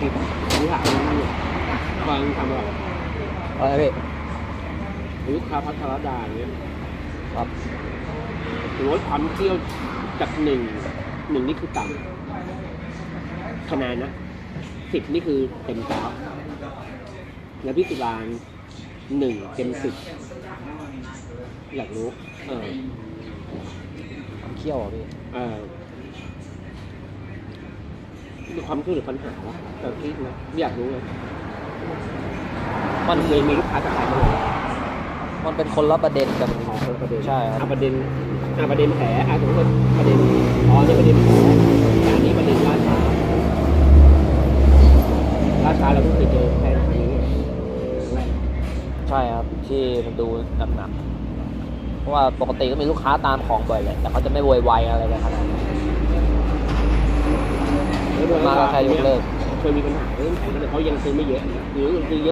ติดรู้หาคนนี้ฟังทำอะไรอะไรพี่ลูกค้าพัทรดาเนี่ยครับลดความเที่ยวจากหนึ่งหนึ่งนี่คือต่ำคะแนนนะสิบนี่คือเต็มกราฟแล้วพี่ตุลานหนึ่งเต็มสิบอยากรู้ เออความเขี้ยวอะพี่เออมี ความช่วยเหลือปัญหาวะแต่พี่นะไม่อยากรู้เลยมันเคยมีลูกค้าจากไหนมาเลยมันเป็นคนละประเด็นกันอ๋อคนละประเด็นใช่ครับอะประเด็นอะประเด็นแผลอะสมมติว่าประเด็นอ๋อนี่ประเด็นแผลแต่อันนี้ประเด็นล่าช้าล่าช้าเราเพิ่งเคยเจอแค่นี้แรกใช่ครับ ที่มันดูหนักๆเพราะว่าปกติก็มีลูกค้าตามของบ่อยแหละแต่เขาจะไม่โวยวายอะไรเลยขนาดนั้น มาก็แค่ยกเลิก เคยมีปัญหาเรื่องแผงแต่เขายังซื้อไม่เยอะหรือซื้อเยอะ